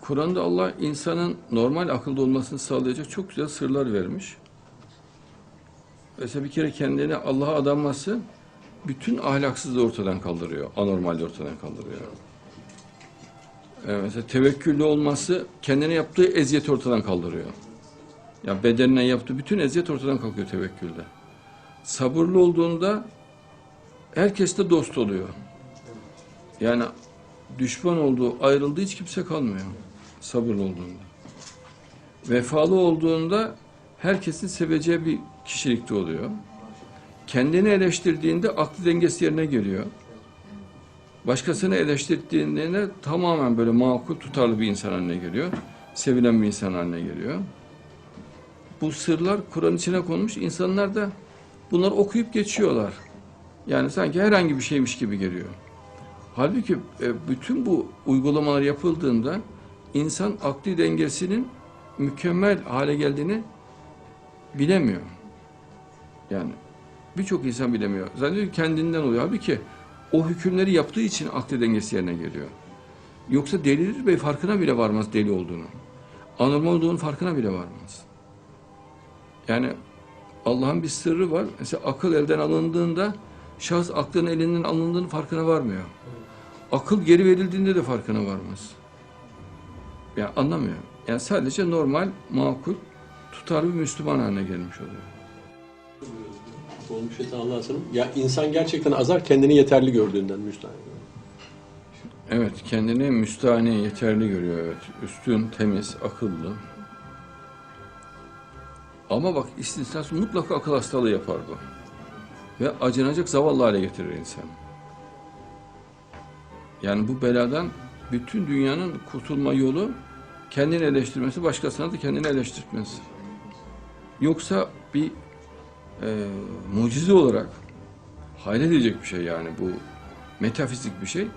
Kur'an'da Allah insanın normal akılda olmasını sağlayacak çok güzel sırlar vermiş. Mesela bir kere kendini Allah'a adanması bütün ahlaksızlığı ortadan kaldırıyor. Anormalliği ortadan kaldırıyor. Ee, mesela tevekküllü olması kendine yaptığı eziyeti ortadan kaldırıyor. Ya bedenine yaptığı bütün eziyet ortadan kalkıyor tevekkülde. Sabırlı olduğunda herkesle dost oluyor. Yani düşman olduğu, ayrıldığı hiç kimse kalmıyor. Sabırlı olduğunda. Vefalı olduğunda herkesin seveceği bir kişilikte oluyor. Kendini eleştirdiğinde aklı dengesi yerine geliyor. Başkasını eleştirdiğinde tamamen böyle makul, tutarlı bir insan haline geliyor. Sevilen bir insan haline geliyor. Bu sırlar Kur'an içine konmuş. İnsanlar da bunları okuyup geçiyorlar. Yani sanki herhangi bir şeymiş gibi geliyor. Halbuki e, bütün bu uygulamalar yapıldığında insan akli dengesinin mükemmel hale geldiğini bilemiyor. Yani birçok insan bilemiyor. Zannediyor kendinden oluyor. Halbuki o hükümleri yaptığı için akli dengesi yerine geliyor. Yoksa delirir ve farkına bile varmaz deli olduğunu. Anormal olduğunun farkına bile varmaz. Yani Allah'ın bir sırrı var. Mesela akıl elden alındığında şahıs aklın elinden alındığının farkına varmıyor. Akıl geri verildiğinde de farkına varmaz. Yani anlamıyor. Yani sadece normal, makul, tutarlı bir Müslüman haline gelmiş oluyor. Olmuş yeten Allah'a sanım. Ya insan gerçekten azar kendini yeterli gördüğünden müstahane. Evet, kendini müstahane, yeterli görüyor. Evet. Üstün, temiz, akıllı. Ama bak istisnası mutlaka akıl hastalığı yapar bu. Ve acınacak zavallı hale getirir insan. Yani bu beladan bütün dünyanın kurtulma yolu kendini eleştirmesi, başkasına da kendini eleştirtmesi. Yoksa bir e, mucize olarak hayal edecek bir şey yani bu metafizik bir şey.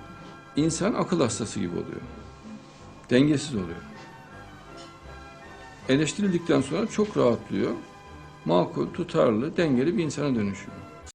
İnsan akıl hastası gibi oluyor. Dengesiz oluyor. Eleştirildikten sonra çok rahatlıyor. Makul, tutarlı, dengeli bir insana dönüşüyor.